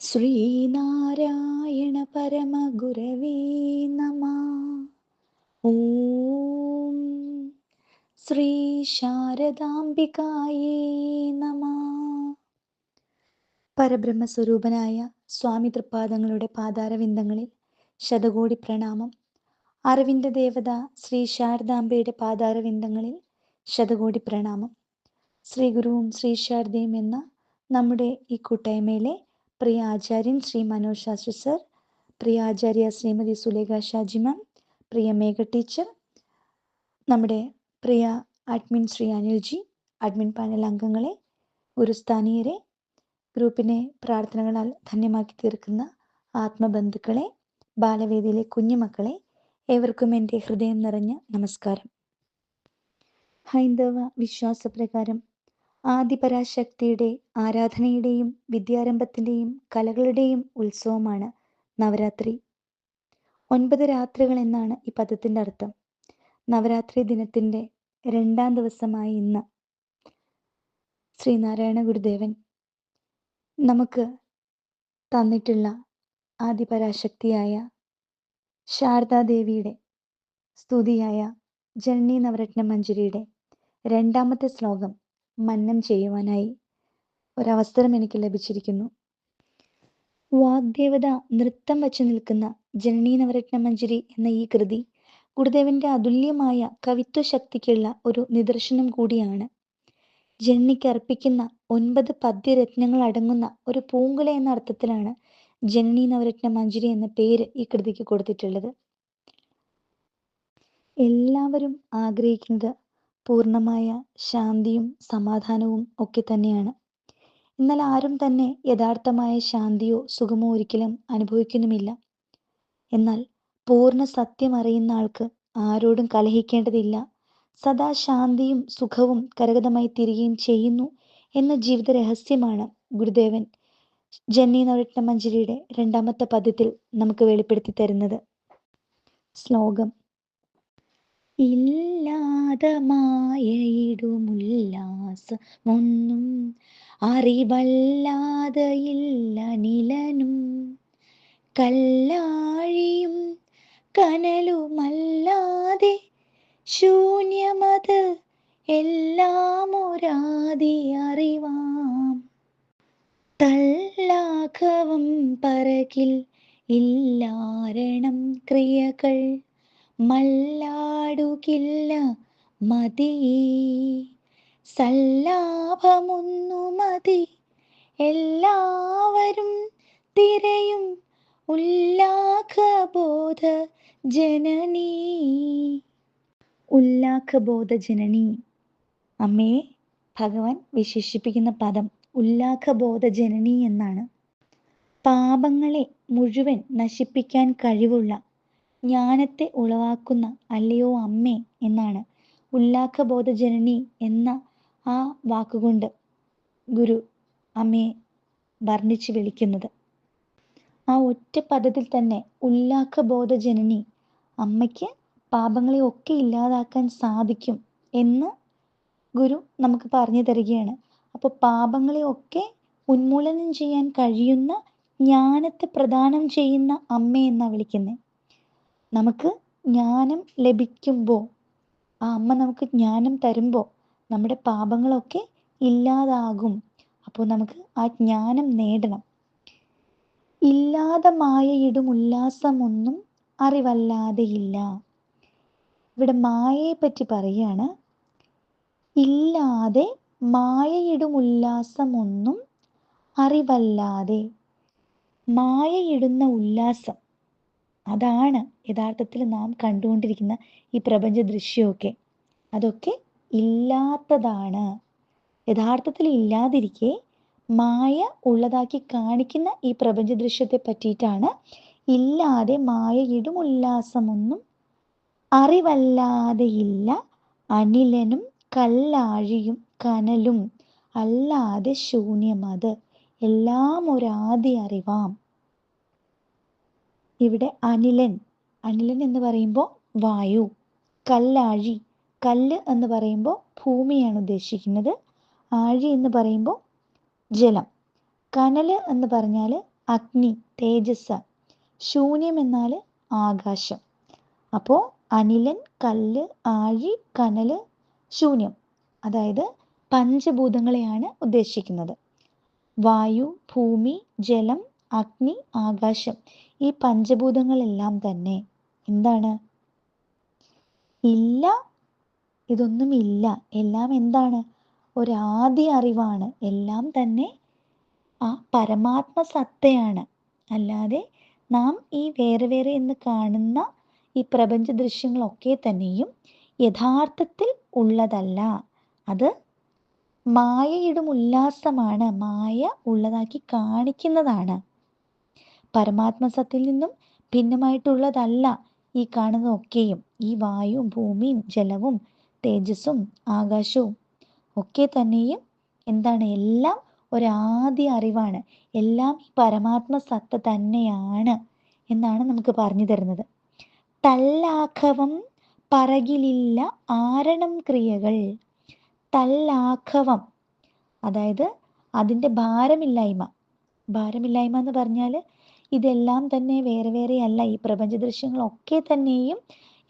ശ്രീനാരായണ പരമഗുരവീ നമ. ഓം ശ്രീ ശാരദാംബികായേ നമ. പരബ്രഹ്മസ്വരൂപനായ സ്വാമി തൃപ്പാദങ്ങളുടെ പാതാരവിന്ദങ്ങളിൽ ശതകോടി പ്രണാമം. അറിവിന്റെ ദേവത ശ്രീ ശാരദാംബയുടെ പാതാരവിന്ദങ്ങളിൽ ശതകോടി പ്രണാമം. ശ്രീ ഗുരുവും ശ്രീ ശാരദയും എന്ന നമ്മുടെ ഈ കൂട്ടായ്മയിലെ പ്രിയ ആചാര്യൻ ശ്രീ മനോജ് ശാസ്ത്രി സർ പ്രിയ ആചാര്യ ശ്രീമതി സുലേഖ ഷാജി മാം പ്രിയ മേഘ ടീച്ചർ നമ്മുടെ പ്രിയ admin Shri Anilji admin panel അംഗങ്ങളെ ഗുരുസ്ഥാനീയരെ ഗ്രൂപ്പിനെ പ്രാർത്ഥനകളാൽ ധന്യമാക്കി തീർക്കുന്ന ആത്മബന്ധുക്കളെ ബാലവേദിയിലെ കുഞ്ഞുമക്കളെ ഏവർക്കും എന്റെ ഹൃദയം നിറഞ്ഞ നമസ്കാരം. ഹൈന്ദവ വിശ്വാസപ്രകാരം ആദിപരാശക്തിയുടെ ആരാധനയുടെയും വിദ്യാരംഭത്തിന്റെയും കലകളുടെയും ഉത്സവമാണ് നവരാത്രി. ഒൻപത് രാത്രികൾ എന്നാണ് ഈ പദത്തിന്റെ അർത്ഥം. നവരാത്രി ദിനത്തിന്റെ രണ്ടാം ദിവസമായ ഇന്ന്. ശ്രീനാരായണ ഗുരുദേവൻ നമുക്ക് തന്നിട്ടുള്ള ആദിപരാശക്തിയായ ശാരദാദേവിയുടെ സ്തുതിയായ ജനനി നവരത്ന മഞ്ജരിയുടെ രണ്ടാമത്തെ ശ്ലോകം മന്നം ചെയ്യുവാനായി ഒരവസരം എനിക്ക് ലഭിച്ചിരിക്കുന്നു. വാഗ്ദേവത നൃത്തം വച്ചു നിൽക്കുന്ന ജനനി നവരത്ന മഞ്ജരി എന്ന ഈ കൃതി ഗുരുദേവന്റെ അതുല്യമായ കവിത്വ ശക്തിക്കുള്ള ഒരു നിദർശനം കൂടിയാണ്. ജനനിക്ക് അർപ്പിക്കുന്ന ഒൻപത് പദ്യരത്നങ്ങൾ അടങ്ങുന്ന ഒരു പൂങ്കുല എന്ന അർത്ഥത്തിലാണ് ജനനി നവരത്ന മഞ്ജരി എന്ന പേര് ഈ കൃതിക്ക് കൊടുത്തിട്ടുള്ളത്. എല്ലാവരും ആഗ്രഹിക്കുന്നത് പൂർണമായ ശാന്തിയും സമാധാനവും ഒക്കെ തന്നെയാണ്. എന്നാൽ ആരും തന്നെ യഥാർത്ഥമായ ശാന്തിയോ സുഖമോ ഒരിക്കലും അനുഭവിക്കുന്നുമില്ല. എന്നാൽ പൂർണ സത്യം അറിയുന്ന ആൾക്ക് ആരോടും കലഹിക്കേണ്ടതില്ല. സദാ ശാന്തിയും സുഖവും കരഗതമായി തീരുകയും ചെയ്യുന്നു എന്ന ജീവിത രഹസ്യമാണ് ഗുരുദേവൻ ജന്നി നവരത്ന മഞ്ജരിയുടെ രണ്ടാമത്തെ പദ്യത്തിൽ നമുക്ക് വെളിപ്പെടുത്തി തരുന്നത്. ശ്ലോകം ഇല്ലാതമായയിടുമുല്ലാസമൊന്നും അറിവല്ലാതെയില്ല നിലനും. കല്ലാഴിയും കനലുമല്ലാതെ ശൂന്യമത് എല്ലാം ഒരാതി അറിവാം. തല്ലാഘവം പറകിൽ ഇല്ലാരണം ക്രിയകൾ മല്ലാടുകില്ല മതി. സല്ലാഭമൊന്നു മതി. എല്ലാവരും തിരയും ഉല്ലാഖബോധ ജനനി. ഉല്ലാഖബോധ ജനനി. അമ്മേ ഭഗവാൻ വിശേഷിപ്പിക്കുന്ന പദം ഉല്ലാഖബോധ ജനനി എന്നാണ്. പാപങ്ങളെ മുഴുവൻ നശിപ്പിക്കാൻ കഴിവുള്ള ജ്ഞാനത്തെ ഉളവാക്കുന്ന അല്ലയോ അമ്മേ എന്നാണ് ഉല്ലാഖബോധ ജനനി എന്ന ആ വാക്കുകൊണ്ട് ഗുരു അമ്മയെ വർണിച്ച് വിളിക്കുന്നത്. ആ ഒറ്റ പദത്തിൽ തന്നെ ഉല്ലാഖബോധ ജനനി അമ്മയ്ക്ക് പാപങ്ങളെ ഒക്കെ ഇല്ലാതാക്കാൻ സാധിക്കും എന്ന് ഗുരു നമുക്ക് പറഞ്ഞു തരികയാണ്. അപ്പോൾ പാപങ്ങളെ ഒക്കെ ഉന്മൂലനം ചെയ്യാൻ കഴിയുന്ന ജ്ഞാനത്തെ പ്രദാനം ചെയ്യുന്ന അമ്മ എന്നാണ് വിളിക്കുന്നത് നമുക്ക് ജ്ഞാനം ലഭിക്കുമ്പോൾ ആ അമ്മ നമുക്ക് ജ്ഞാനം തരുമ്പോൾ നമ്മുടെ പാപങ്ങളൊക്കെ ഇല്ലാതാകും. അപ്പോൾ നമുക്ക് ആ ജ്ഞാനം നേടണം. ഇല്ലാതെ മായയിടും ഉല്ലാസമൊന്നും അറിവല്ലാതെയില്ല. ഇവിടെ മായയെ പറ്റി പറയാണ് ഇല്ലാതെ മായയിടും ഉല്ലാസമൊന്നും അറിവല്ലാതെ. മായയിടുന്ന ഉല്ലാസം അതാണ് യഥാർത്ഥത്തിൽ നാം കണ്ടുകൊണ്ടിരിക്കുന്ന ഈ പ്രപഞ്ച ദൃശ്യമൊക്കെ. അതൊക്കെ ഇല്ലാത്തതാണ്. യഥാർത്ഥത്തിൽ ഇല്ലാതിരിക്കെ മായ ഉള്ളതാക്കി കാണിക്കുന്ന ഈ പ്രപഞ്ച ദൃശ്യത്തെ പറ്റിയിട്ടാണ് ഇല്ലാതെ മായയിടും ഉല്ലാസമൊന്നും അറിവല്ലാതെയില്ല. അനിലനും കല്ലാഴിയും കനലും അല്ലാതെ ശൂന്യമത്. എല്ലാം ഒരാദി അറിവാം. ഇവിടെ അനിലൻ. അനിലൻ എന്ന് പറയുമ്പോൾ വായു. കല്ലാഴി. കല്ല് എന്ന് പറയുമ്പോൾ ഭൂമിയാണ് ഉദ്ദേശിക്കുന്നത്. ആഴി എന്ന് പറയുമ്പോൾ ജലം. കനൽ എന്ന് പറഞ്ഞാൽ അഗ്നി തേജസ്. ശൂന്യം എന്നാൽ ആകാശം. അപ്പോൾ അനിലൻ കല്ല് ആഴി കനൽ ശൂന്യം. അതായത് പഞ്ചഭൂതങ്ങളെയാണ് ഉദ്ദേശിക്കുന്നത്. വായു ഭൂമി ജലം അഗ്നി ആകാശം. ഈ പഞ്ചഭൂതങ്ങളെല്ലാം തന്നെ എന്താണ്? ഇല്ല ഇതൊന്നും ഇല്ല എല്ലാം എന്താണ്? ഒരാദ്യ അറിവാണ്. എല്ലാം തന്നെ ആ പരമാത്മ സത്തയാണ്. അല്ലാതെ നാം ഈ വേറെ വേറെ എന്ന് കാണുന്ന ഈ പ്രപഞ്ച ദൃശ്യങ്ങളൊക്കെ തന്നെയും യഥാർത്ഥത്തിൽ ഉള്ളതല്ല. അത് മായയുടെ ഉല്ലാസമാണ്. മായ ഉള്ളതാക്കി കാണിക്കുന്നതാണ്. പരമാത്മ സത്തിൽ നിന്നും ഭിന്നമായിട്ടുള്ളതല്ല ഈ കാണുന്നതൊക്കെയും. ഈ വായുവും ഭൂമിയും ജലവും തേജസ്സും ആകാശവും ഒക്കെ തന്നെയും എന്താണ്? എല്ലാം ഒരാദ്യ അറിവാണ്. എല്ലാം ഈ പരമാത്മ സത്ത തന്നെയാണ് എന്നാണ് നമുക്ക് പറഞ്ഞു തരുന്നത്. തല്ലാഘവം പറകിലില്ല ആരണം ക്രിയകൾ. തല്ലാഘവം അതായത് അതിന്റെ ഭാരമില്ലായ്മ. ഭാരമില്ലായ്മ എന്ന് പറഞ്ഞാൽ ഇതെല്ലാം തന്നെ വേറെ വേറെ അല്ല. ഈ പ്രപഞ്ച ദൃശ്യങ്ങളൊക്കെ തന്നെയും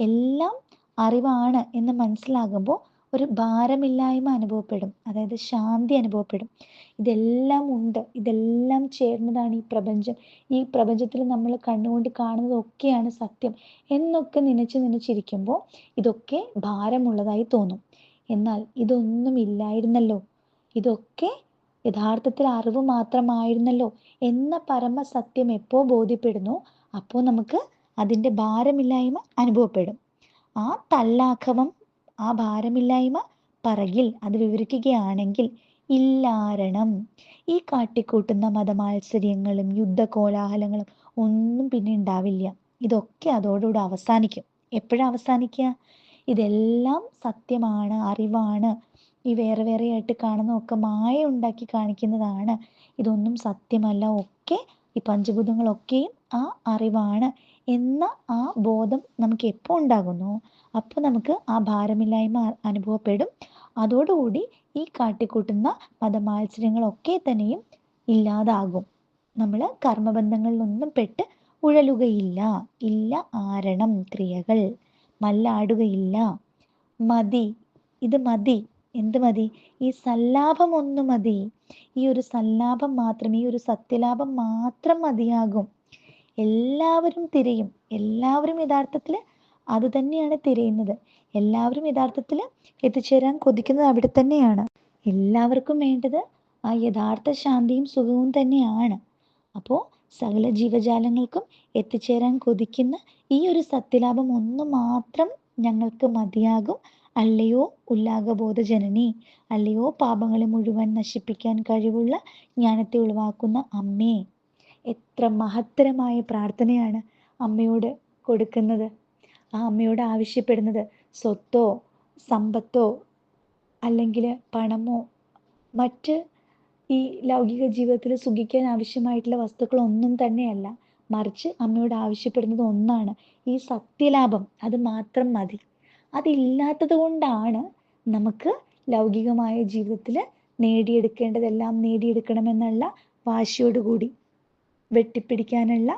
എല്ലാം അറിവാണ് എന്ന് മനസ്സിലാകുമ്പോൾ ഒരു ഭാരമില്ലായ്മ അനുഭവപ്പെടും. അതായത് ശാന്തി അനുഭവപ്പെടും. ഇതെല്ലാം ഉണ്ട്. ഇതെല്ലാം ചേർന്നതാണ് ഈ പ്രപഞ്ചം. ഈ പ്രപഞ്ചത്തിൽ നമ്മൾ കണ്ണുകൊണ്ട് കാണുന്നതൊക്കെയാണ് സത്യം എന്നൊക്കെ നനച്ച് നനച്ചിരിക്കുമ്പോൾ ഇതൊക്കെ ഭാരമുള്ളതായി തോന്നും. എന്നാൽ ഇതൊന്നും ഇല്ലായിരുന്നല്ലോ. ഇതൊക്കെ യഥാർത്ഥത്തിൽ അറിവ് മാത്രമായിരുന്നല്ലോ എന്ന പരമസത്യം എപ്പോൾ ബോധ്യപ്പെടുന്നു അപ്പോൾ നമുക്ക് അതിന്റെ ഭാരമില്ലായ്മ അനുഭവപ്പെടും. ആ തല്ലാഘവം ആ ഭാരമില്ലായ്മ പറകിൽ അത് വിവരിക്കുകയാണെങ്കിൽ ഇല്ലാരണം. ഈ കാട്ടിക്കൂട്ടുന്ന മതമാത്സര്യങ്ങളും യുദ്ധകോലാഹലങ്ങളും ഒന്നും പിന്നെ ഉണ്ടാവില്ല. ഇതൊക്കെ അതോടുകൂടി അവസാനിക്കും. എപ്പോഴാ അവസാനിക്കുക? ഇതെല്ലാം സത്യമാണ് അറിവാണ്. ഈ വേറെ വേറെ ആയിട്ട് കാണുന്നതൊക്കെ മായ ഉണ്ടാക്കി കാണിക്കുന്നതാണ്. ഇതൊന്നും സത്യമല്ല. ഒക്കെ ഈ പഞ്ചഭൂതങ്ങളൊക്കെയും ആ അറിവാണ് എന്ന ആ ബോധം നമുക്ക് എപ്പോൾ ഉണ്ടാകുന്നു? അപ്പോൾ നമുക്ക് ആ ഭാരമില്ലായ്മ അനുഭവപ്പെടും. അതോടുകൂടി ഈ കാട്ടിക്കൂട്ടുന്ന മതമാത്സര്യങ്ങളൊക്കെ തന്നെയും ഇല്ലാതാകും. നമ്മൾ കർമ്മബന്ധങ്ങളിലൊന്നും പെട്ട് ഉഴലുകയില്ല. ഇല്ല ആരണം ക്രിയകൾ. മല്ലാടുകയില്ല. മതി. ഇത് മതി. എന്ത് മതി? ഈ സല്ലാഭം ഒന്ന് മതി. ഈ ഒരു സല്ലാപം മാത്രം ഈ ഒരു സത്യലാഭം മാത്രം മതിയാകും. എല്ലാവരും തിരയും. എല്ലാവരും യഥാർത്ഥത്തിൽ അത് തന്നെയാണ് തിരയുന്നത്. എല്ലാവരും യഥാർത്ഥത്തിൽ എത്തിച്ചേരാൻ കൊതിക്കുന്നത് അവിടെ തന്നെയാണ്. എല്ലാവർക്കും വേണ്ടത് ആ യഥാർത്ഥ ശാന്തിയും സുഖവും തന്നെയാണ്. അപ്പോൾ സകല ജീവജാലങ്ങൾക്കും എത്തിച്ചേരാൻ കൊതിക്കുന്ന ഈ ഒരു സത്യലാഭം ഒന്ന് മാത്രം ഞങ്ങൾക്ക് മതിയാകും. അല്ലയോ ഉല്ലാഗബോധ ജനനി അല്ലയോ പാപങ്ങളെ മുഴുവൻ നശിപ്പിക്കാൻ കഴിവുള്ള ജ്ഞാനത്തെ ഉളവാക്കുന്ന അമ്മേ. എത്ര മഹത്തരമായ പ്രാർത്ഥനയാണ് അമ്മയോട് കൊടുക്കുന്നത്. ആ അമ്മയോട് ആവശ്യപ്പെടുന്നത് സ്വത്തോ സമ്പത്തോ അല്ലെങ്കിൽ പണമോ മറ്റ് ഈ ലൗകിക ജീവിതത്തിൽ സുഖിക്കാൻ ആവശ്യമായിട്ടുള്ള വസ്തുക്കളൊന്നും തന്നെയല്ല. മറിച്ച് അമ്മയോട് ആവശ്യപ്പെടുന്നത് ഒന്നാണ്. ഈ സത്യലാഭം അത് മാത്രം മതി. അതില്ലാത്തത് കൊണ്ടാണ് നമുക്ക് ലൗകികമായ ജീവിതത്തിൽ നേടിയെടുക്കേണ്ടതെല്ലാം നേടിയെടുക്കണമെന്നുള്ള വാശിയോടുകൂടി വെട്ടിപ്പിടിക്കാനുള്ള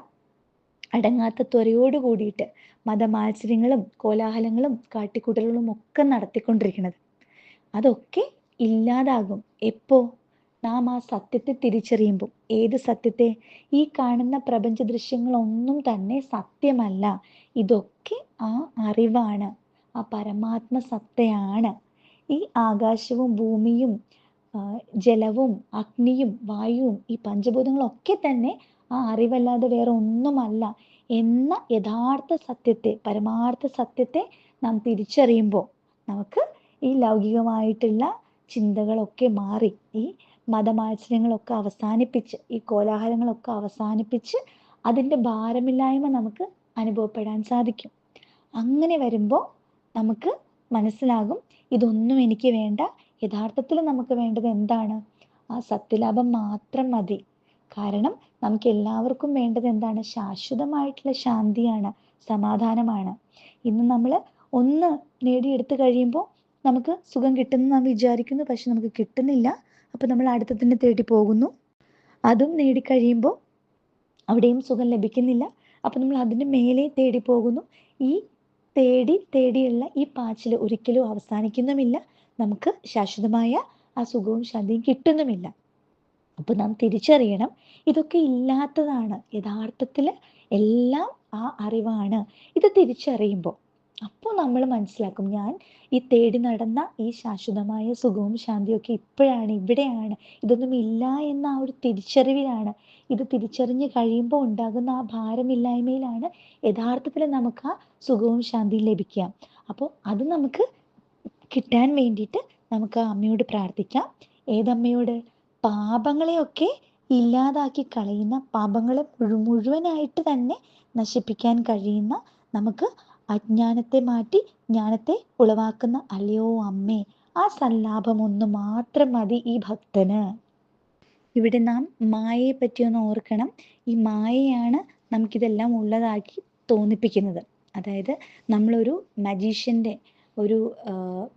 അടങ്ങാത്ത ത്വരയോട് കൂടിയിട്ട് മതമാത്സര്യങ്ങളും കോലാഹലങ്ങളും കാട്ടിക്കൂട്ടലുകളും ഒക്കെ നടത്തിക്കൊണ്ടിരിക്കുന്നത്. അതൊക്കെ ഇല്ലാതാകും. എപ്പോ? നാം ആ സത്യത്തെ തിരിച്ചറിയുമ്പോൾ. ഏത് സത്യത്തെ? ഈ കാണുന്ന പ്രപഞ്ച ദൃശ്യങ്ങളൊന്നും തന്നെ സത്യമല്ല. ഇതൊക്കെ ആ അറിവാണ്. ആ പരമാത്മ സത്തയാണ്. ഈ ആകാശവും ഭൂമിയും ജലവും അഗ്നിയും വായുവും ഈ പഞ്ചഭൂതങ്ങളൊക്കെ തന്നെ ആ അറിവല്ലാതെ വേറെ ഒന്നുമല്ല എന്ന യഥാർത്ഥ സത്യത്തെ പരമാർത്ഥ സത്യത്തെ നാം തിരിച്ചറിയുമ്പോൾ നമുക്ക് ഈ ലൗകികമായിട്ടുള്ള ചിന്തകളൊക്കെ മാറി ഈ മതമാത്സര്യങ്ങളൊക്കെ അവസാനിപ്പിച്ച് ഈ കോലാഹലങ്ങളൊക്കെ അവസാനിപ്പിച്ച് അതിന്റെ ഭാരമില്ലായ്മ നമുക്ക് അനുഭവപ്പെടാൻ സാധിക്കും. അങ്ങനെ വരുമ്പോൾ നമുക്ക് മനസ്സിലാകും. ഇതൊന്നും എനിക്ക് വേണ്ട. യഥാർത്ഥത്തിൽ നമുക്ക് വേണ്ടത് എന്താണ്? ആ സത്യലാഭം മാത്രം മതി. കാരണം നമുക്ക് എല്ലാവർക്കും വേണ്ടത് എന്താണ്? ശാശ്വതമായിട്ടുള്ള ശാന്തിയാണ് സമാധാനമാണ്. ഇന്ന് നമ്മൾ ഒന്ന് നേടിയെടുത്ത് കഴിയുമ്പോൾ നമുക്ക് സുഖം കിട്ടുന്നു നാം വിചാരിക്കുന്നു. പക്ഷെ നമുക്ക് കിട്ടുന്നില്ല. അപ്പോൾ നമ്മൾ അടുത്തതിനെ തേടി പോകുന്നു. അതും നേടിക്കഴിയുമ്പോൾ അവിടെയും സുഖം ലഭിക്കുന്നില്ല. അപ്പോൾ നമ്മൾ അതിന്റെ മേലെ തേടി പോകുന്നു. ഈ തേടി തേടിയുള്ള ഈ പാച്ചിൽ ഒരിക്കലും അവസാനിക്കുന്നുമില്ല. നമുക്ക് ശാശ്വതമായ ആ സുഖവും ശാന്തിയും കിട്ടുന്നുമില്ല. അപ്പോൾ നാം തിരിച്ചറിയണം ഇതൊക്കെ ഇല്ലാത്തതാണ്. യഥാർത്ഥത്തിൽ എല്ലാം ആ അറിവാണ്. ഇത് തിരിച്ചറിയുമ്പോൾ അപ്പോൾ നമ്മൾ മനസ്സിലാക്കും ഞാൻ ഈ തേടി നടന്ന ഈ ശാശ്വതമായ സുഖവും ശാന്തിയും ഒക്കെ ഇപ്പോഴാണ് ഇവിടെയാണ് ഇതൊന്നും ഇല്ല എന്ന ആ ഒരു തിരിച്ചറിവിലാണ്. ഇത് തിരിച്ചറിഞ്ഞ് കഴിയുമ്പോൾ ഉണ്ടാകുന്ന ആ ഭാരമില്ലായ്മയിലാണ് യഥാർത്ഥത്തിൽ നമുക്ക് ആ സുഖവും ശാന്തിയും ലഭിക്കുക. അപ്പോൾ അത് നമുക്ക് കിട്ടാൻ വേണ്ടിയിട്ട് നമുക്ക് അമ്മയോട് പ്രാർത്ഥിക്കാം. ഏതമ്മയോട്? പാപങ്ങളെയൊക്കെ ഇല്ലാതാക്കി കളയുന്ന പാപങ്ങളെ മുഴുവനായിട്ട് തന്നെ നശിപ്പിക്കാൻ കഴിയുന്ന നമുക്ക് അജ്ഞാനത്തെ മാറ്റി ജ്ഞാനത്തെ ഉളവാക്കുന്ന. അല്ലയോ അമ്മേ ആ സല്ലാപം ഒന്ന് മാത്രം മതി ഈ ഭക്തന്. ഇവിടെ നാം മായയെ പറ്റി ഒന്ന് ഓർക്കണം. ഈ മായയാണ് നമുക്കിതെല്ലാം ഉള്ളതാക്കി തോന്നിപ്പിക്കുന്നത്. അതായത് നമ്മളൊരു മജീഷ്യന്റെ ഒരു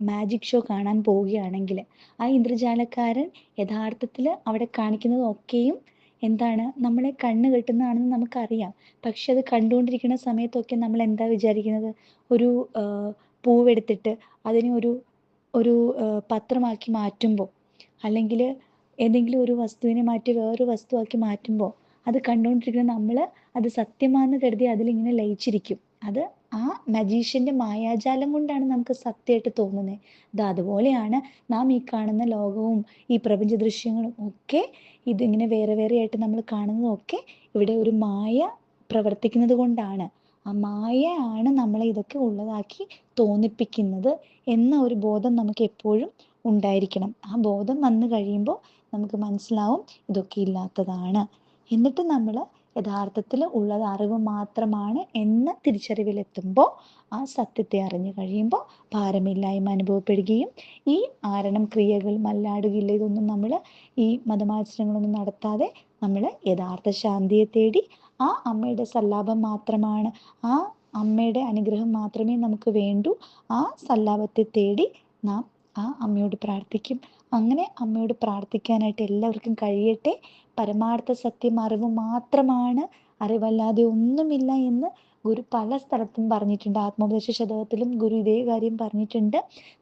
മാജിക് ഷോ കാണാൻ പോവുകയാണെങ്കിൽ ആ ഇന്ദ്രജാലക്കാരൻ യഥാർത്ഥത്തിൽ അവിടെ കാണിക്കുന്നത് ഒക്കെയും എന്താണ്? നമ്മളെ കണ്ണ് കെട്ടുന്നതാണെന്ന് നമുക്കറിയാം. പക്ഷെ അത് കണ്ടുകൊണ്ടിരിക്കുന്ന സമയത്തൊക്കെ നമ്മൾ എന്താ വിചാരിക്കുന്നത്? ഒരു പൂവെടുത്തിട്ട് അതിനെ ഒരു ഒരു പത്രമാക്കി മാറ്റുമ്പോൾ അല്ലെങ്കിൽ ഏതെങ്കിലും ഒരു വസ്തുവിനെ മാറ്റി വേറൊരു വസ്തുവാക്കി മാറ്റുമ്പോൾ അത് കണ്ടുകൊണ്ടിരിക്കുന്ന നമ്മൾ അത് സത്യമാണെന്ന് കരുതി അതിലിങ്ങനെ ലയിച്ചിരിക്കും. അത് ആ മജീഷ്യന്റെ മായാജാലം കൊണ്ടാണ് നമുക്ക് സത്യമായിട്ട് തോന്നുന്നത് ഇത് അതുപോലെയാണ് നാം ഈ കാണുന്ന ലോകവും ഈ പ്രപഞ്ച ദൃശ്യങ്ങളും ഒക്കെ ഇതിങ്ങനെ വേറെ വേറെ ആയിട്ട് നമ്മൾ കാണുന്നതൊക്കെ ഇവിടെ ഒരു മായ പ്രവർത്തിക്കുന്നത് കൊണ്ടാണ്. ആ മായ ആണ് നമ്മളെ ഇതൊക്കെ ഉള്ളതാക്കി തോന്നിപ്പിക്കുന്നത് എന്ന ഒരു ബോധം നമുക്ക് എപ്പോഴും ഉണ്ടായിരിക്കണം. ആ ബോധം വന്നു കഴിയുമ്പോൾ നമുക്ക് മനസ്സിലാവും ഇതൊക്കെ ഇല്ലാത്തതാണ്. എന്നിട്ട് നമ്മൾ യഥാർത്ഥത്തിൽ ഉള്ളത് അറിവ് മാത്രമാണ് എന്ന തിരിച്ചറിവിലെത്തുമ്പോൾ ആ സത്യത്തെ അറിഞ്ഞു കഴിയുമ്പോൾ ഭാരമില്ലായ്മ അനുഭവപ്പെടുകയും ഈ ആരണം ക്രിയകൾ മല്ലാടുകയില്ല. ഇതൊന്നും നമ്മൾ ഈ മതമാചരണങ്ങളൊന്നും നടത്താതെ നമ്മൾ യഥാർത്ഥ ശാന്തിയെ തേടി ആ അമ്മയുടെ സല്ലാപം മാത്രമാണ് ആ അമ്മയുടെ അനുഗ്രഹം മാത്രമേ നമുക്ക് വേണ്ടൂ. ആ സല്ലാപത്തെ തേടി നാം ആ അമ്മയോട് പ്രാർത്ഥിക്കും. അങ്ങനെ അമ്മയോട് പ്രാർത്ഥിക്കാനായിട്ട് എല്ലാവർക്കും കഴിയട്ടെ. പരമാർത്ഥ സത്യം അറിവ് മാത്രമാണ് അറിവല്ലാതെ ഒന്നുമില്ല എന്ന് ഗുരു പല സ്ഥലത്തും പറഞ്ഞിട്ടുണ്ട്. ആത്മോപദേശ ശതകത്തിലും ഗുരു ഇതേ കാര്യം പറഞ്ഞിട്ടുണ്ട്.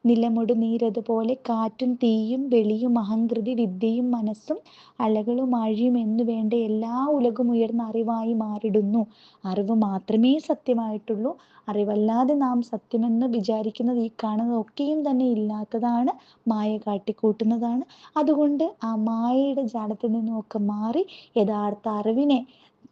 നിലമൊടു നീരതുപോലെ കാറ്റും തീയും വെളിയും അഹങ്കൃതി വിദ്യയും മനസ്സും അലകളും ആഴിയും എന്നു വേണ്ട എല്ലാ ഉലകും ഉയർന്ന അറിവായി മാറിടുന്നു. അറിവ് മാത്രമേ സത്യമായിട്ടുള്ളൂ. അറിവല്ലാതെ നാം സത്യമെന്ന് വിചാരിക്കുന്നത് ഈ കാണുന്നതൊക്കെയും തന്നെ ഇല്ലാത്തതാണ്. മായ കാട്ടിക്കൂട്ടുന്നതാണ്. അതുകൊണ്ട് ആ മായയുടെ ജാലത്തിൽ നിന്നുമൊക്കെ മാറി യഥാർത്ഥ അറിവിനെ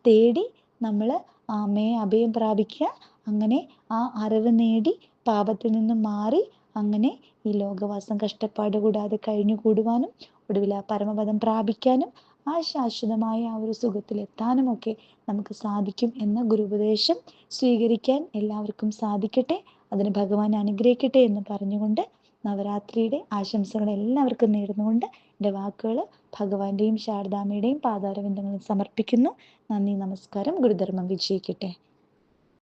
തേടി നമ്മൾ അമ്മയെ അഭയം പ്രാപിക്കുക. അങ്ങനെ ആ അറിവ് നേടി പാപത്തിൽ നിന്നും മാറി അങ്ങനെ ഈ ലോകവാസം കഷ്ടപ്പാട് കൂടാതെ കഴിഞ്ഞു കൂടുവാനും ഒടുവിൽ ആ പരമപദം പ്രാപിക്കാനും ആ ശാശ്വതമായ ആ ഒരു സുഖത്തിലെത്താനും ഒക്കെ നമുക്ക് സാധിക്കും എന്ന ഗുരുപദേശം സ്വീകരിക്കാൻ എല്ലാവർക്കും സാധിക്കട്ടെ. അതിന് ഭഗവാൻ അനുഗ്രഹിക്കട്ടെ എന്ന് പറഞ്ഞുകൊണ്ട് നവരാത്രിയുടെ ആശംസകൾ എല്ലാവർക്കും നേർന്നുകൊണ്ട് എന്റെ വാക്കുകൾ ഭഗവാന്റെയും ശാരദാമ്മയുടെയും പാതാരവിന്ദങ്ങളിൽ സമർപ്പിക്കുന്നു. നന്ദി നമസ്കാരം. ഗുരുധർമ്മം വിജയിക്കട്ടെ.